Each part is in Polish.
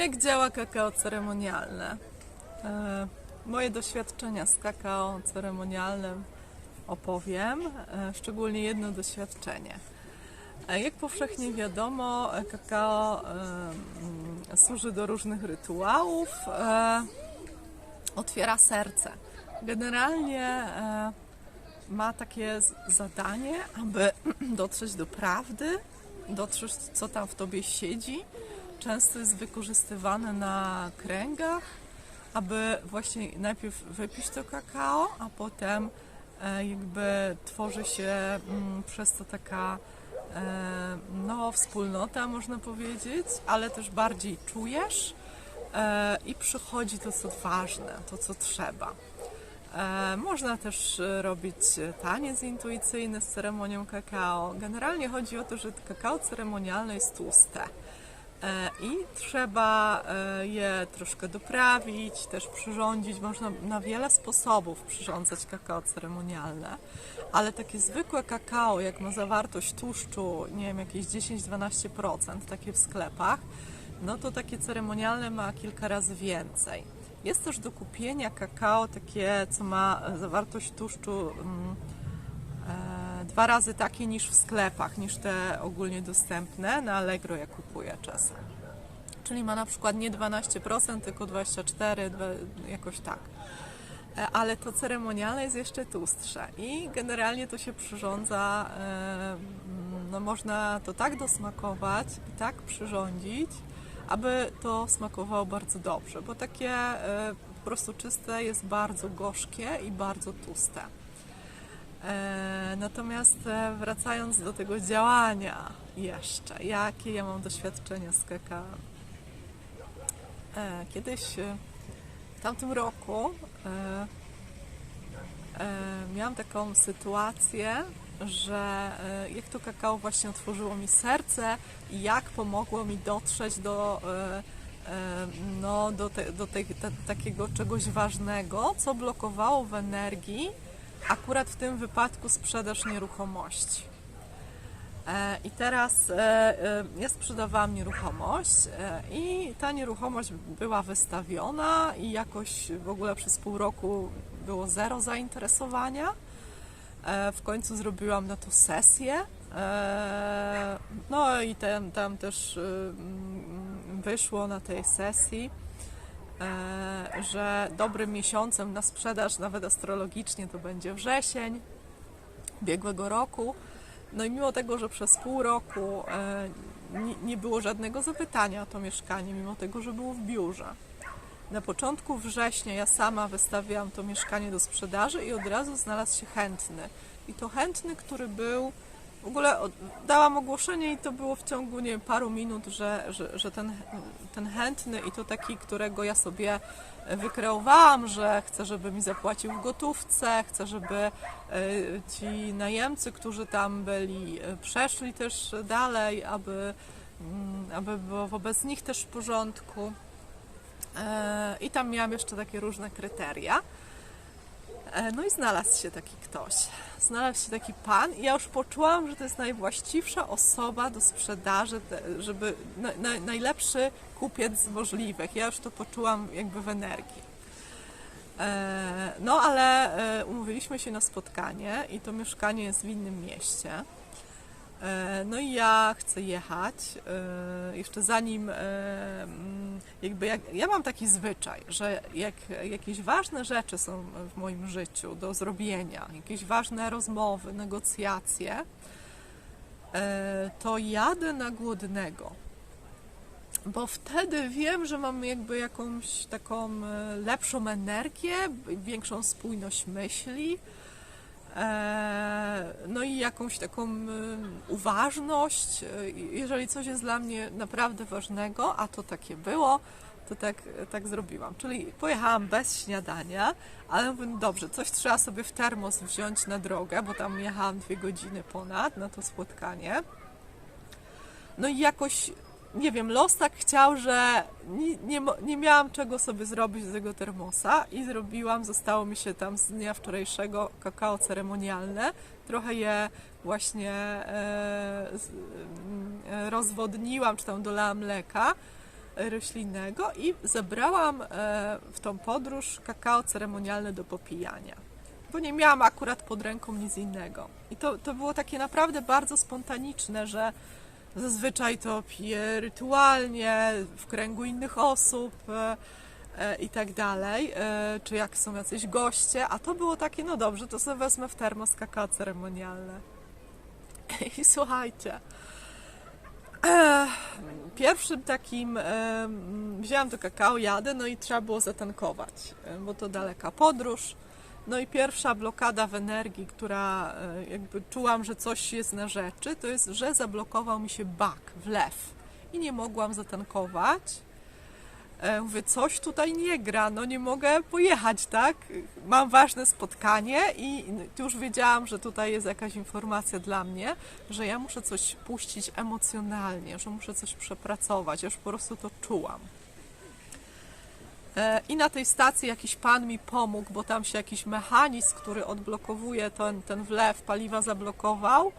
Jak działa kakao ceremonialne? E, Moje doświadczenia z kakao ceremonialnym opowiem, e, szczególnie jedno doświadczenie. E, Jak powszechnie wiadomo, kakao służy do różnych rytuałów, otwiera serce. Generalnie ma takie zadanie, aby dotrzeć do prawdy, dotrzeć, co tam w tobie siedzi. Często jest wykorzystywane na kręgach, aby właśnie najpierw wypić to kakao, a potem e, jakby tworzy się mm, przez to taka e, no, wspólnota, można powiedzieć, ale też bardziej czujesz e, i przychodzi to, co ważne, to, co trzeba. Można też robić taniec intuicyjny z ceremonią kakao. Generalnie chodzi o to, że kakao ceremonialne jest tłuste i trzeba e, je troszkę doprawić, też przyrządzić. Można na wiele sposobów przyrządzać kakao ceremonialne, ale takie zwykłe kakao, jak ma zawartość tłuszczu, nie wiem, jakieś 10-12%, takie w sklepach, no to takie ceremonialne ma kilka razy więcej. Jest też do kupienia kakao takie, co ma zawartość tłuszczu mm, e, dwa razy takie niż w sklepach, niż te ogólnie dostępne. Na Allegro ja kupuję czasem. Czyli ma na przykład nie 12%, tylko 24%, dwa- jakoś tak. E, Ale to ceremonialne jest jeszcze tłustsze i generalnie to się przyrządza, e, no można to tak dosmakować i tak przyrządzić, aby to smakowało bardzo dobrze, bo takie e, po prostu czyste jest bardzo gorzkie i bardzo tłuste. E, Natomiast e, wracając do tego działania jeszcze, jakie ja mam doświadczenia z kakao? E, Kiedyś w tamtym roku miałam taką sytuację, że jak to kakao właśnie otworzyło mi serce i jak pomogło mi dotrzeć do, no, do, te, do ta, takiego czegoś ważnego, co blokowało w energii akurat w tym wypadku sprzedaż nieruchomości. E, I teraz e, e, ja sprzedawałam nieruchomość i ta nieruchomość była wystawiona i jakoś w ogóle przez pół roku było zero zainteresowania. W końcu zrobiłam na to sesję. No i tam, tam też wyszło na tej sesji, że dobrym miesiącem na sprzedaż, nawet astrologicznie, to będzie wrzesień ubiegłego roku. No i mimo tego, że przez pół roku e, nie, nie było żadnego zapytania o to mieszkanie, mimo tego, że było w biurze. Na początku września ja sama wystawiałam to mieszkanie do sprzedaży i od razu znalazł się chętny. I to chętny, który był, w ogóle dałam ogłoszenie i to było w ciągu nie wiem, paru minut, że, że, że ten, ten chętny i to taki, którego ja sobie wykreowałam, że chcę, żeby mi zapłacił w gotówce, chcę, żeby e, ci najemcy, którzy tam byli, e, przeszli też dalej, aby, mm, aby było wobec nich też w porządku. E, I tam miałam jeszcze takie różne kryteria. E, No i znalazł się taki ktoś. Znalazł się taki pan i ja już poczułam, że to jest najwłaściwsza osoba do sprzedaży, żeby na, na, najlepszy kupiec z możliwych. Ja już to poczułam jakby w energii. E, No ale e, umówiliśmy się na spotkanie i to mieszkanie jest w innym mieście. E, No i ja chcę jechać. e, Jeszcze zanim, e, mm, jakby jak, ja mam taki zwyczaj, że jak jakieś ważne rzeczy są w moim życiu do zrobienia, jakieś ważne rozmowy, negocjacje, to jadę na głodnego. Bo wtedy wiem, że mam jakby jakąś taką lepszą energię, większą spójność myśli. E, No i jakąś taką e, uważność. E, Jeżeli coś jest dla mnie naprawdę ważnego, a to takie było, to tak, tak zrobiłam. Czyli pojechałam bez śniadania, ale mówię, no dobrze, coś trzeba sobie w termos wziąć na drogę, bo tam jechałam dwie godziny ponad na to spotkanie. No i jakoś, nie wiem, los tak chciał, że nie, nie, nie miałam czego sobie zrobić z tego termosa i zrobiłam, zostało mi się tam z dnia wczorajszego kakao ceremonialne. Trochę je właśnie e, e, rozwodniłam, czy tam dolałam mleka. roślinnego i zebrałam e, w tą podróż kakao ceremonialne do popijania. Bo nie miałam akurat pod ręką nic innego. I to, to było takie naprawdę bardzo spontaniczne, że zazwyczaj to piję rytualnie, w kręgu innych osób e, e, i tak dalej, e, czy jak są jacyś goście, a to było takie, no dobrze, to sobie wezmę w termos kakao ceremonialne. I słuchajcie, pierwszym takim, wzięłam to kakao, jadę, no i trzeba było zatankować, bo to daleka podróż. No i pierwsza blokada w energii, która e, jakby czułam, że coś jest na rzeczy, to jest, że zablokował mi się bak, wlew i nie mogłam zatankować. E, Mówię, coś tutaj nie gra, no nie mogę pojechać, tak? Mam ważne spotkanie i już wiedziałam, że tutaj jest jakaś informacja dla mnie, że ja muszę coś puścić emocjonalnie, że muszę coś przepracować. Ja już po prostu to czułam. E, I na tej stacji jakiś pan mi pomógł, bo tam się jakiś mechanizm, który odblokowuje ten, ten wlew paliwa zablokował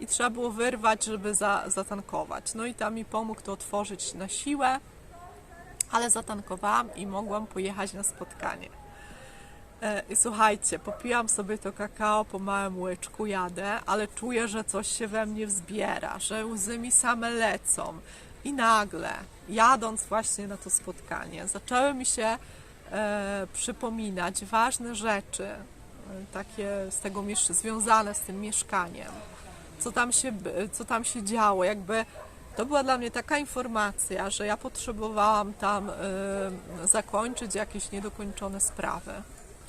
i trzeba było wyrwać, żeby za, zatankować. No i tam mi pomógł to otworzyć na siłę, ale zatankowałam i mogłam pojechać na spotkanie. E, I słuchajcie, popiłam sobie to kakao po małym łyczku, jadę, ale czuję, że coś się we mnie wzbiera, że łzy mi same lecą. I nagle, jadąc właśnie na to spotkanie, zaczęły mi się e, przypominać ważne rzeczy, e, takie z tego związane z tym mieszkaniem, co tam się, co tam się działo, jakby to była dla mnie taka informacja, że ja potrzebowałam tam e, zakończyć jakieś niedokończone sprawy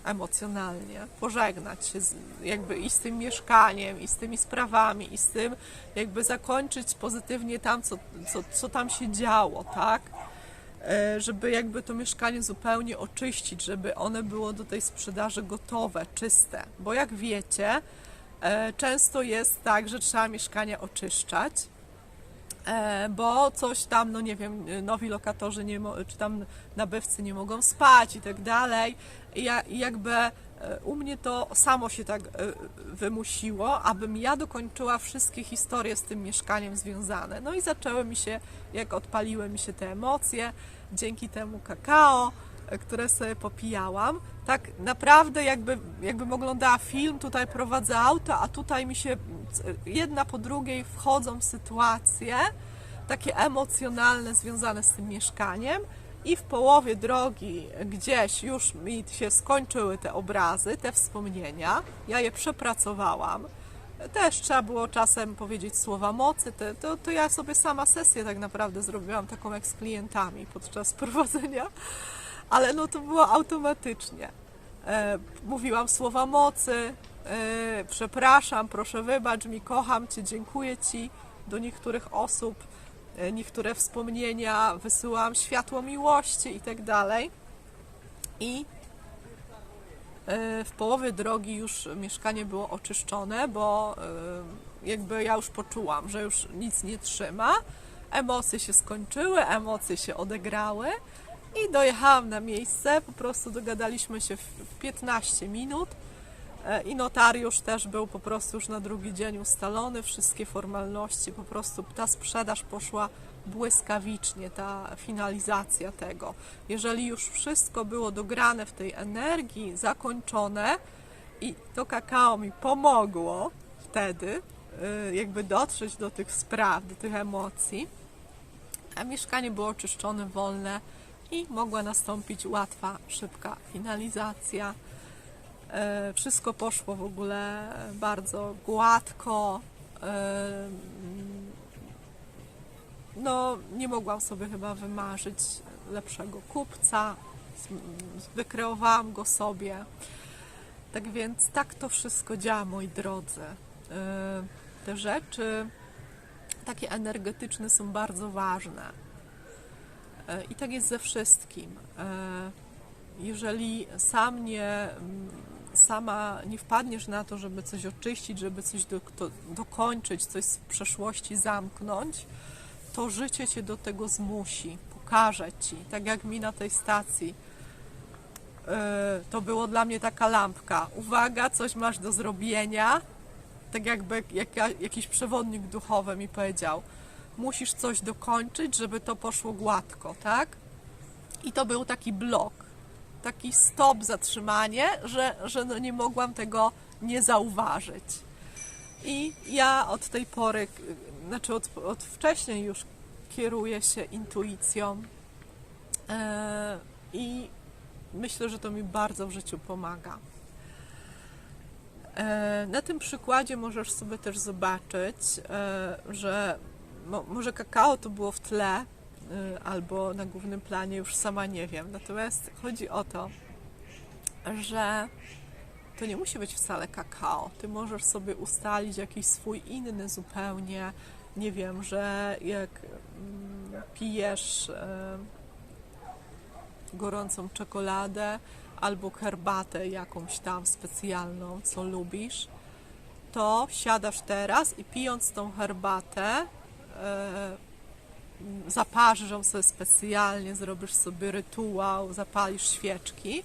emocjonalnie, pożegnać się, z, jakby i z tym mieszkaniem, i z tymi sprawami, i z tym, jakby zakończyć pozytywnie tam, co, co, co tam się działo, tak? E, Żeby jakby to mieszkanie zupełnie oczyścić, żeby one było do tej sprzedaży gotowe, czyste. Bo jak wiecie, e, często jest tak, że trzeba mieszkania oczyszczać, bo coś tam, no nie wiem, nowi lokatorzy nie czy tam nabywcy nie mogą spać i tak dalej. I ja, i jakby e, u mnie to samo się tak e, wymusiło, abym ja dokończyła wszystkie historie z tym mieszkaniem związane. No i zaczęły mi się, jak odpaliły mi się te emocje, dzięki temu kakao, e, które sobie popijałam, tak naprawdę jakby, jakbym oglądała film, tutaj prowadzę auto, a tutaj mi się jedna po drugiej wchodzą sytuacje takie emocjonalne związane z tym mieszkaniem i w połowie drogi gdzieś już mi się skończyły te obrazy, te wspomnienia, ja je przepracowałam. Też trzeba było czasem powiedzieć słowa mocy, to, to, to ja sobie sama sesję tak naprawdę zrobiłam taką jak z klientami podczas prowadzenia, ale no to było automatycznie. E, mówiłam słowa mocy, e, przepraszam, proszę wybacz mi, kocham Cię, dziękuję Ci do niektórych osób, e, niektóre wspomnienia, wysyłam światło miłości i tak dalej. I w połowie drogi już mieszkanie było oczyszczone, bo jakby ja już poczułam, że już nic nie trzyma. Emocje się skończyły, emocje się odegrały i dojechałam na miejsce. Po prostu dogadaliśmy się w w 15 minut e, i notariusz też był po prostu już na drugi dzień ustalony. Wszystkie formalności, po prostu ta sprzedaż poszła błyskawicznie, ta finalizacja tego. Jeżeli już wszystko było dograne w tej energii, zakończone i to kakao mi pomogło wtedy, y, jakby dotrzeć do tych spraw, do tych emocji, a mieszkanie było oczyszczone, wolne i mogła nastąpić łatwa, szybka finalizacja. E, Wszystko poszło w ogóle bardzo gładko. E, No, nie mogłam sobie chyba wymarzyć lepszego kupca. Wykreowałam go sobie. Tak więc tak to wszystko działa, moi drodzy. E, Te rzeczy takie energetyczne są bardzo ważne. E, I tak jest ze wszystkim. E, Jeżeli sam nie, sama nie wpadniesz na to, żeby coś oczyścić, żeby coś do, dokończyć, coś z przeszłości zamknąć, to życie cię do tego zmusi, pokaże ci. Tak jak mi na tej stacji. E, To było dla mnie taka lampka. Uwaga, coś masz do zrobienia. Tak jakby jak, jakiś przewodnik duchowy mi powiedział musisz coś dokończyć, żeby to poszło gładko, tak? I to był taki blok, taki stop, zatrzymanie, że, że no nie mogłam tego nie zauważyć. I ja od tej pory, znaczy od, od wcześniej już kieruję się intuicją e, i myślę, że to mi bardzo w życiu pomaga. E, Na tym przykładzie możesz sobie też zobaczyć, e, że mo- może kakao to było w tle e, albo na głównym planie, już sama nie wiem. Natomiast chodzi o to, że to nie musi być wcale kakao. Ty możesz sobie ustalić jakiś swój inny zupełnie, nie wiem, że jak mm, pijesz e, gorącą czekoladę albo herbatę jakąś tam specjalną, co lubisz, to siadasz teraz i pijąc tą herbatę, zaparzysz ją sobie specjalnie, zrobisz sobie rytuał, zapalisz świeczki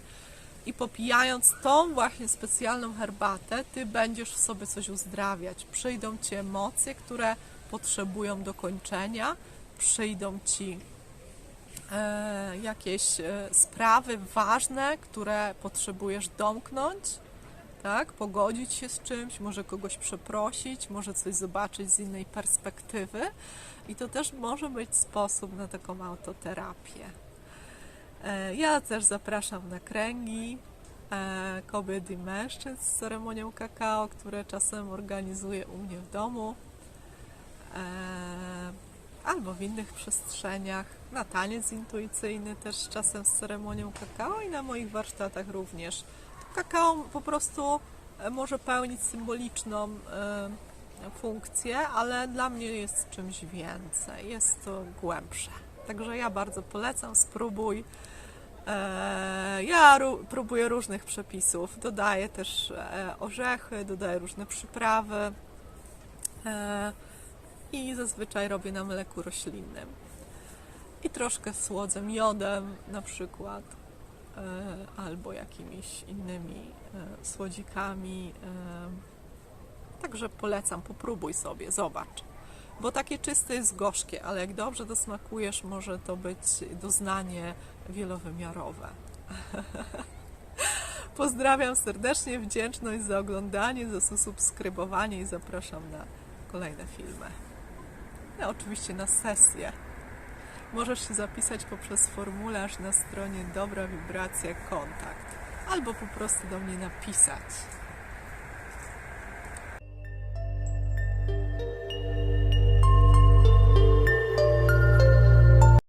i popijając tą właśnie specjalną herbatę, ty będziesz w sobie coś uzdrawiać. Przyjdą ci emocje, które potrzebują dokończenia, przyjdą ci e, jakieś e, sprawy ważne, które potrzebujesz domknąć, tak? Pogodzić się z czymś, może kogoś przeprosić, może coś zobaczyć z innej perspektywy. I to też może być sposób na taką autoterapię. E, Ja też zapraszam na kręgi e, kobiet i mężczyzn z ceremonią kakao, które czasem organizuję u mnie w domu e, albo w innych przestrzeniach. Na taniec intuicyjny też czasem z ceremonią kakao i na moich warsztatach również. Kakao po prostu e, może pełnić symboliczną e, funkcję, ale dla mnie jest czymś więcej, jest to głębsze. Także ja bardzo polecam, spróbuj. E, Ja ró- próbuję różnych przepisów, dodaję też orzechy, dodaję różne przyprawy i zazwyczaj robię na mleku roślinnym. I troszkę słodzę miodem na przykład, albo jakimiś innymi e, słodzikami. e. Także polecam, popróbuj sobie, zobacz. Bo takie czyste jest gorzkie, ale jak dobrze dosmakujesz, może to być doznanie wielowymiarowe. Pozdrawiam serdecznie, wdzięczność za oglądanie, za subskrybowanie i zapraszam na kolejne filmy. No, oczywiście na sesję. Możesz się zapisać poprzez formularz na stronie Dobra Wibracja Kontakt albo po prostu do mnie napisać.